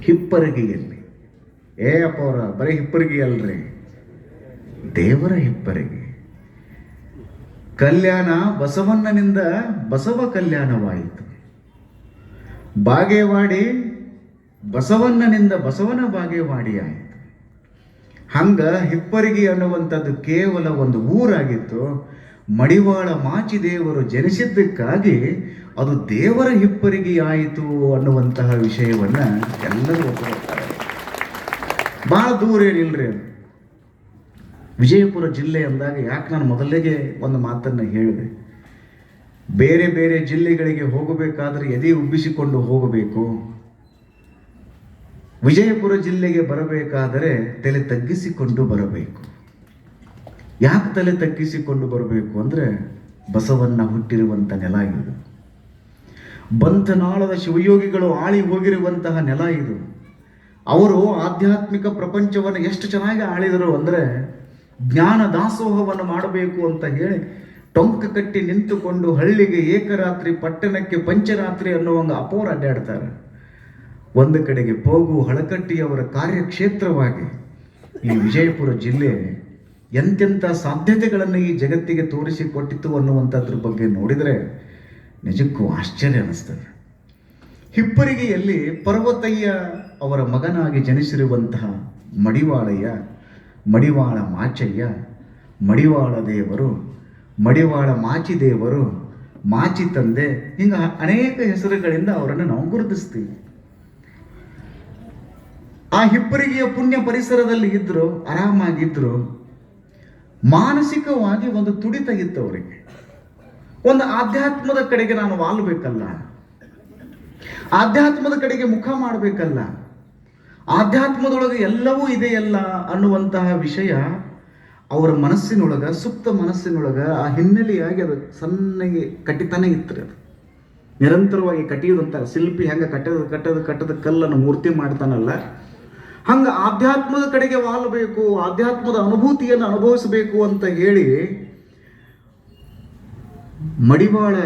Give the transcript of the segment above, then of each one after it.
ಹಿಪ್ಪರಿಗೆಯಲ್ಲಿ. ಏ ಅಪ್ಪ ಅವರ ಬರೀ ಹಿಪ್ಪರಿಗೆ ಅಲ್ರಿ. ದೇವರ ಹಿಪ್ಪರಿಗೆ. ಕಲ್ಯಾಣ ಬಸವಣ್ಣನಿಂದ ಬಸವ ಕಲ್ಯಾಣವಾಯಿತು. ಬಾಗೇವಾಡಿ ಬಸವಣ್ಣನಿಂದ ಬಸವನ ಬಾಗೇವಾಡಿ ಆಯಿತು ಹಂಗ ಹಿಪ್ಪರಿಗೆ ಅನ್ನುವಂಥದ್ದು ಕೇವಲ ಒಂದು ಊರಾಗಿತ್ತು. ಮಡಿವಾಳ ಮಾಚಿದೇವರು ಜನಿಸಿದ್ದಕ್ಕಾಗಿ ಅದು ದೇವರ ಹಿಪ್ಪರಿಗೆ ಆಯಿತು ಅನ್ನುವಂತಹ ವಿಷಯವನ್ನ ಎಲ್ಲರೂ ಒಪ್ಪಿಕೊಳ್ತಾರೆ. ಬಹಳ ದೂರ ಏನಿಲ್ರಿ ಅದು. ವಿಜಯಪುರ ಜಿಲ್ಲೆ ಅಂದಾಗ ಯಾಕೆ ನಾನು ಮೊದಲಿಗೆ ಒಂದು ಮಾತನ್ನು ಹೇಳಿದೆ? ಬೇರೆ ಬೇರೆ ಜಿಲ್ಲೆಗಳಿಗೆ ಹೋಗಬೇಕಾದ್ರೆ ಎದೆ ಉಬ್ಬಿಸಿಕೊಂಡು ಹೋಗಬೇಕು. ವಿಜಯಪುರ ಜಿಲ್ಲೆಗೆ ಬರಬೇಕಾದರೆ ತಲೆ ತಗ್ಗಿಸಿಕೊಂಡು ಬರಬೇಕು. ಯಾಕೆ ತಲೆ ತಗ್ಗಿಸಿಕೊಂಡು ಬರಬೇಕು ಅಂದರೆ ಬಸವನ್ನ ಹುಟ್ಟಿರುವಂಥ ನೆಲ ಇದು. ಬಂತನಾಳದ ಶಿವಯೋಗಿಗಳು ಆಳಿ ಹೋಗಿರುವಂತಹ ನೆಲ ಇದು. ಅವರು ಆಧ್ಯಾತ್ಮಿಕ ಪ್ರಪಂಚವನ್ನು ಎಷ್ಟು ಚೆನ್ನಾಗಿ ಆಳಿದರು ಅಂದರೆ ಜ್ಞಾನ ದಾಸೋಹವನ್ನು ಮಾಡಬೇಕು ಅಂತ ಹೇಳಿ ಟೊಂಕ ಕಟ್ಟಿ ನಿಂತುಕೊಂಡು ಹಳ್ಳಿಗೆ ಏಕರಾತ್ರಿ ಪಟ್ಟಣಕ್ಕೆ ಪಂಚರಾತ್ರಿ ಅನ್ನೋ ಒಂದು ಅಪೋರ ಅಡ್ಡಾಡ್ತಾರೆ. ಒಂದು ಕಡೆಗೆ ಪೋಗು ಹಳಕಟ್ಟಿಯವರ ಕಾರ್ಯಕ್ಷೇತ್ರವಾಗಿ ಈ ವಿಜಯಪುರ ಜಿಲ್ಲೆ ಎಂತೆಂಥ ಸಾಧ್ಯತೆಗಳನ್ನು ಈ ಜಗತ್ತಿಗೆ ತೋರಿಸಿಕೊಟ್ಟಿತು ಅನ್ನುವಂಥದ್ರ ಬಗ್ಗೆ ನೋಡಿದರೆ ನಿಜಕ್ಕೂ ಆಶ್ಚರ್ಯ ಅನ್ನಿಸ್ತದೆ. ಹಿಪ್ಪರಿಗೆಯಲ್ಲಿ ಪರ್ವತಯ್ಯ ಅವರ ಮಗನಾಗಿ ಜನಿಸಿರುವಂತಹ ಮಡಿವಾಳಯ್ಯ, ಮಡಿವಾಳ ಮಾಚಯ್ಯ, ಮಡಿವಾಳ ದೇವರು, ಮಡಿವಾಳ ಮಾಚಿ ದೇವರು, ಮಾಚಿ ತಂದೆ ಹಿಂಗ ಅನೇಕ ಹೆಸರುಗಳಿಂದ ಅವರನ್ನು ನಾವು ಗುರುತಿಸ್ತೀವಿ. ಆ ಹಿಪ್ಪರಿಗೆಯ ಪುಣ್ಯ ಪರಿಸರದಲ್ಲಿ ಇದ್ದರು ಆರಾಮಾಗಿದ್ರು ಮಾನಸಿಕವಾಗಿ ಒಂದು ತುಡಿತ ಇತ್ತು ಅವರಿಗೆ ಒಂದು ಆಧ್ಯಾತ್ಮದ ಕಡೆಗೆ ನಾನು ವಾಲ್ಬೇಕಲ್ಲ. ಆಧ್ಯಾತ್ಮದ ಕಡೆಗೆ ಮುಖ ಮಾಡಬೇಕಲ್ಲ. ಆಧ್ಯಾತ್ಮದೊಳಗೆ ಎಲ್ಲವೂ ಇದೆಯಲ್ಲ ಅನ್ನುವಂತಹ ವಿಷಯ ಅವರ ಮನಸ್ಸಿನೊಳಗ, ಸುಪ್ತ ಮನಸ್ಸಿನೊಳಗ ಆ ಹಿನ್ನೆಲೆಯಾಗಿ ಅದು ಸಣ್ಣಗೆ ಕಟ್ಟಿತಾನೆ ಇತ್ತು ಅದು. ನಿರಂತರವಾಗಿ ಕಟ್ಟಿಯೋದಂತಾರೆ ಶಿಲ್ಪಿ ಹೆಂಗೆ ಕಟ್ಟದ ಕಟ್ಟದ ಕಟ್ಟದ ಕಲ್ಲನ್ನು ಮೂರ್ತಿ ಮಾಡ್ತಾನಲ್ಲ ಹಂಗ ಆಧ್ಯಾತ್ಮದ ಕಡೆಗೆ ವಾಲಬೇಕು, ಆಧ್ಯಾತ್ಮದ ಅನುಭೂತಿಯನ್ನು ಅನುಭವಿಸಬೇಕು ಅಂತ ಹೇಳಿ ಮಡಿವಾಳ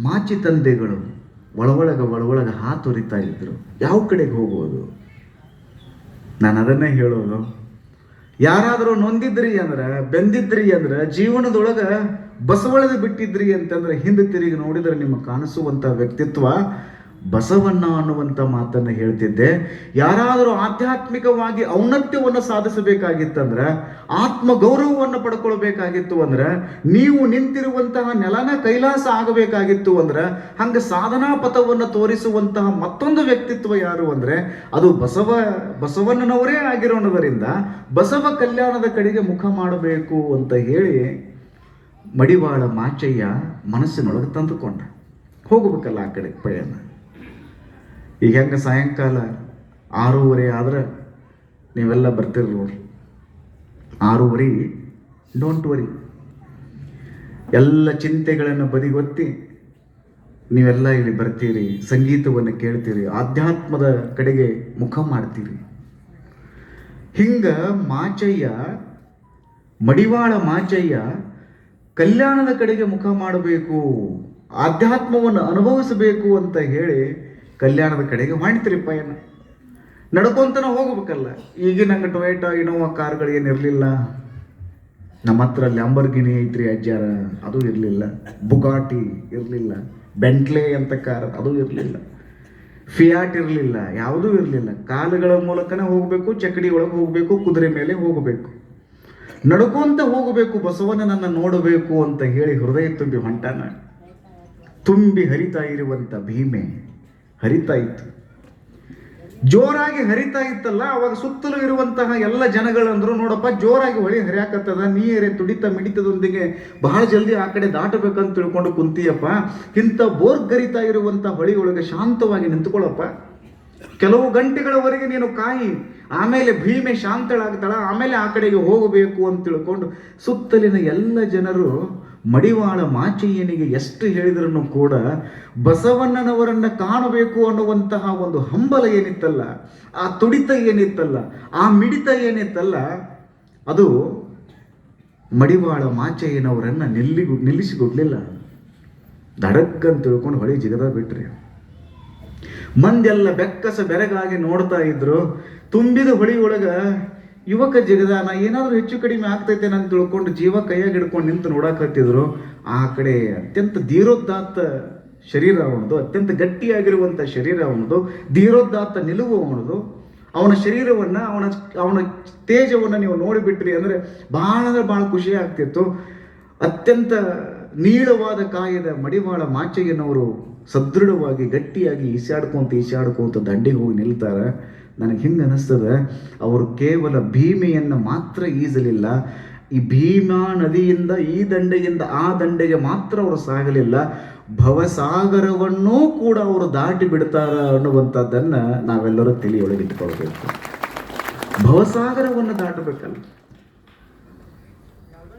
ಮಾಚಿ ತಂದೆಗಳು ಒಳಗೊಳಗ ಒಳಗೊಳಗ ಹಾತೊರಿತಾ ಇದ್ರು. ಯಾವ ಕಡೆಗೆ ಹೋಗೋದು ನಾನು ಅದನ್ನೇ ಹೇಳೋದು. ಯಾರಾದರೂ ನೊಂದಿದ್ರಿ ಅಂದ್ರೆ, ಬೆಂದಿದ್ರಿ ಅಂದ್ರೆ, ಜೀವನದೊಳಗೆ ಬಸವಳದು ಬಿಟ್ಟಿದ್ರಿ ಅಂತಂದ್ರೆ ಹಿಂದೆ ತಿರುಗಿ ನೋಡಿದ್ರೆ ನಿಮ್ಮ ಕಾಣಿಸುವಂಥ ವ್ಯಕ್ತಿತ್ವ ಬಸವಣ್ಣ ಅನ್ನುವಂಥ ಮಾತನ್ನು ಹೇಳ್ತಿದ್ದೆ. ಯಾರಾದರೂ ಆಧ್ಯಾತ್ಮಿಕವಾಗಿ ಔನ್ನತ್ಯವನ್ನು ಸಾಧಿಸಬೇಕಾಗಿತ್ತಂದ್ರೆ ಆತ್ಮ ಗೌರವವನ್ನು ಪಡ್ಕೊಳ್ಬೇಕಾಗಿತ್ತು ಅಂದ್ರೆ, ನೀವು ನಿಂತಿರುವಂತಹ ನೆಲನ ಕೈಲಾಸ ಆಗಬೇಕಾಗಿತ್ತು ಅಂದ್ರೆ, ಹಂಗೆ ಸಾಧನಾ ಪಥವನ್ನು ತೋರಿಸುವಂತಹ ಮತ್ತೊಂದು ವ್ಯಕ್ತಿತ್ವ ಯಾರು ಅಂದ್ರೆ, ಅದು ಬಸವ, ಬಸವಣ್ಣನವರೇ ಆಗಿರೋದರಿಂದ ಬಸವ ಕಲ್ಯಾಣದ ಕಡೆಗೆ ಮುಖ ಮಾಡಬೇಕು ಅಂತ ಹೇಳಿ ಮಡಿವಾಳ ಮಾಚಯ್ಯ ಮನಸ್ಸಿನೊಳಗೆ ತಂದುಕೊಂಡ. ಹೋಗಬೇಕಲ್ಲ ಆ ಕಡೆ ಪಯಣ. ಈಗ ಹೆಂಗೆ ಸಾಯಂಕಾಲ ಆರೂವರೆ ಆದ್ರೆ ನೀವೆಲ್ಲ ಬರ್ತೀರಿ ನೋಡ್ರಿ. ಆರೂವರೆ ಡೋಂಟ್ ವರಿ ಎಲ್ಲ ಚಿಂತೆಗಳನ್ನು ಬದಿಗೊತ್ತಿ ನೀವೆಲ್ಲ ಇಲ್ಲಿ ಬರ್ತೀರಿ, ಸಂಗೀತವನ್ನು ಕೇಳ್ತೀರಿ, ಆಧ್ಯಾತ್ಮದ ಕಡೆಗೆ ಮುಖ ಮಾಡ್ತೀರಿ. ಹಿಂಗ ಮಾಚಯ್ಯ, ಮಡಿವಾಳ ಮಾಚಯ್ಯ ಕಲ್ಯಾಣದ ಕಡೆಗೆ ಮುಖ ಮಾಡಬೇಕು, ಆಧ್ಯಾತ್ಮವನ್ನು ಅನುಭವಿಸಬೇಕು ಅಂತ ಹೇಳಿ ಕಲ್ಯಾಣದ ಕಡೆಗೆ ಮಾಡ್ತೀರಿ ಏನು ನಡ್ಕೊಂತನ ಹೋಗ್ಬೇಕಲ್ಲ. ಈಗಿನ ಹಂಗೆ ಟೊಯೋಟಾ, ಇನೋವಾ ಕಾರ್ಗಳು ಏನಿರಲಿಲ್ಲ ನಮ್ಮ ಹತ್ರ ಲ್ಯಾಂಬರ್ಗಿನಿ ಐತ್ರಿ ಅಜ್ಜಾರ, ಅದು ಇರಲಿಲ್ಲ. ಬುಗಾಟಿ ಇರಲಿಲ್ಲ. ಬೆಂಟ್ಲೆ ಅಂತ ಕಾರ್ ಅದು ಇರಲಿಲ್ಲ. ಫಿಯಾಟ್ ಇರಲಿಲ್ಲ, ಯಾವುದೂ ಇರಲಿಲ್ಲ. ಕಾಲುಗಳ ಮೂಲಕನೇ ಹೋಗಬೇಕು, ಚಕಡಿ ಒಳಗೆ ಹೋಗಬೇಕು, ಕುದುರೆ ಮೇಲೆ ಹೋಗಬೇಕು. ನಡ್ಕೊಂತ ಹೋಗಬೇಕು ಬಸವನನ್ನು ನೋಡಬೇಕು ಅಂತ ಹೇಳಿ ಹೃದಯ ತುಂಬಿ ಹೊಂಟಾನ. ತುಂಬಿ ಹರಿತಾ ಇರುವಂಥ ಭೀಮೆ. ಹರಿತಾ ಇತ್ತು. ಜೋರಾಗಿ ಹರಿತಾ ಇತ್ತಲ್ಲ, ಅವಾಗ ಸುತ್ತಲೂ ಇರುವಂತಹ ಎಲ್ಲ ಜನಗಳಂದ್ರು, ನೋಡಪ್ಪ, ಜೋರಾಗಿ ಹೊಳಿ ಹರಿಯಾಕತ್ತದ, ನೀರೇ ತುಡಿತ ಮಿಡಿತದೊಂದಿಗೆ ಬಹಳ ಜಲ್ದಿ ಆ ಕಡೆ ದಾಟಬೇಕಂತ ತಿಳ್ಕೊಂಡು ಕುಂತೀಯಪ್ಪ. ಇಂಥ ಬೋರ್ಗರಿತಾ ಇರುವಂತಹ ಹೊಳಿ ಒಳಗೆ ಶಾಂತವಾಗಿ ನಿಂತ್ಕೊಳ್ಳಪ್ಪ ಕೆಲವು ಗಂಟೆಗಳವರೆಗೆ ನೀನು ಕಾಯಿ, ಆಮೇಲೆ ಭೀಮೆ ಶಾಂತಳಾಗ್ತಾಳ, ಆಮೇಲೆ ಆ ಕಡೆಗೆ ಹೋಗಬೇಕು ಅಂತ ತಿಳ್ಕೊಂಡು ಸುತ್ತಲಿನ ಎಲ್ಲ ಜನರು ಮಡಿವಾಳ ಮಾಚಯ್ಯನಿಗೆ ಎಷ್ಟು ಹೇಳಿದ್ರೂ ಕೂಡ ಬಸವಣ್ಣನವರನ್ನ ಕಾಣಬೇಕು ಅನ್ನುವಂತಹ ಒಂದು ಹಂಬಲ ಏನಿತ್ತಲ್ಲ, ಆ ತುಡಿತ ಏನಿತ್ತಲ್ಲ, ಆ ಮಿಡಿತ ಏನಿತ್ತಲ್ಲ, ಅದು ಮಡಿವಾಳ ಮಾಚಯ್ಯನವರನ್ನ ನಿಲ್ಲಿಗೂ, ನಿಲ್ಲಿಸಿಕೊಡ್ಲಿಲ್ಲ. ದಡಕ್ ಅಂತ ತಿಳ್ಕೊಂಡು ಹೊಳೆ ಜಿಗದ ಬಿಟ್ರಿ. ಮಂದೆಲ್ಲ ಬೆಕ್ಕಸ ಬೆರಗಾಗಿ ನೋಡ್ತಾ ಇದ್ರು, ತುಂಬಿದ ಹೊಳಿ ಒಳಗ ಯುವಕ ಜಗದಾನ ಏನಾದರೂ ಹೆಚ್ಚು ಕಡಿಮೆ ಆಗ್ತೈತೆ ಅಂತ ತಿಳ್ಕೊಂಡು ಜೀವ ಕೈಯಾಗಿ ಹಿಡ್ಕೊಂಡು ನಿಂತು ನೋಡಕತ್ತಿದ್ರು ಆ ಕಡೆ ಅತ್ಯಂತ ಧೀರೋದ್ದಾತ್ತ ಶರೀರ ಅವನದು, ಅತ್ಯಂತ ಗಟ್ಟಿಯಾಗಿರುವಂಥ ಶರೀರ ಅವನದು ಧೀರೋದ್ದಾತ್ತ ನಿಲುವು ಅವನದು. ಅವನ ಶರೀರವನ್ನು, ಅವನ ಅವನ ತೇಜವನ್ನ ನೀವು ನೋಡಿಬಿಟ್ರಿ ಅಂದ್ರೆ ಬಹಳ ಅಂದ್ರೆ ಬಹಳ ಖುಷಿ ಆಗ್ತಿತ್ತು. ಅತ್ಯಂತ ನೀಳವಾದ ಕಾಯದ ಮಡಿವಾಳ ಮಾಚಯ್ಯನವರು ಸದೃಢವಾಗಿ ಗಟ್ಟಿಯಾಗಿ ಈಸಾಡ್ಕೊಂತ ಈಸಾಡ್ಕೊಂತ ದಂಡಿಗೆ ಹೋಗಿ ನಿಲ್ತಾರೆ. ನನಗೆ ಹಿಂಗೆ ಅನ್ನಿಸ್ತದೆ ಅವರು ಕೇವಲ ಭೀಮೆಯನ್ನು ಮಾತ್ರ ಈಜಲಿಲ್ಲ. ಈ ಭೀಮಾ ನದಿಯಿಂದ, ಈ ದಂಡೆಯಿಂದ, ಆ ದಂಡೆಗೆ ಮಾತ್ರ ಅವರು ಸಾಗಲಿಲ್ಲ. ಭವಸಾಗರವನ್ನೂ ಕೂಡ ಅವರು ದಾಟಿ ಬಿಡ್ತಾರ ಅನ್ನುವಂಥದ್ದನ್ನು ನಾವೆಲ್ಲರೂ ತಿಳಿಯೊಳಗಿಟ್ಕೊಳ್ಬೇಕು ಭವಸಾಗರವನ್ನು ದಾಟಬೇಕಲ್ಲ.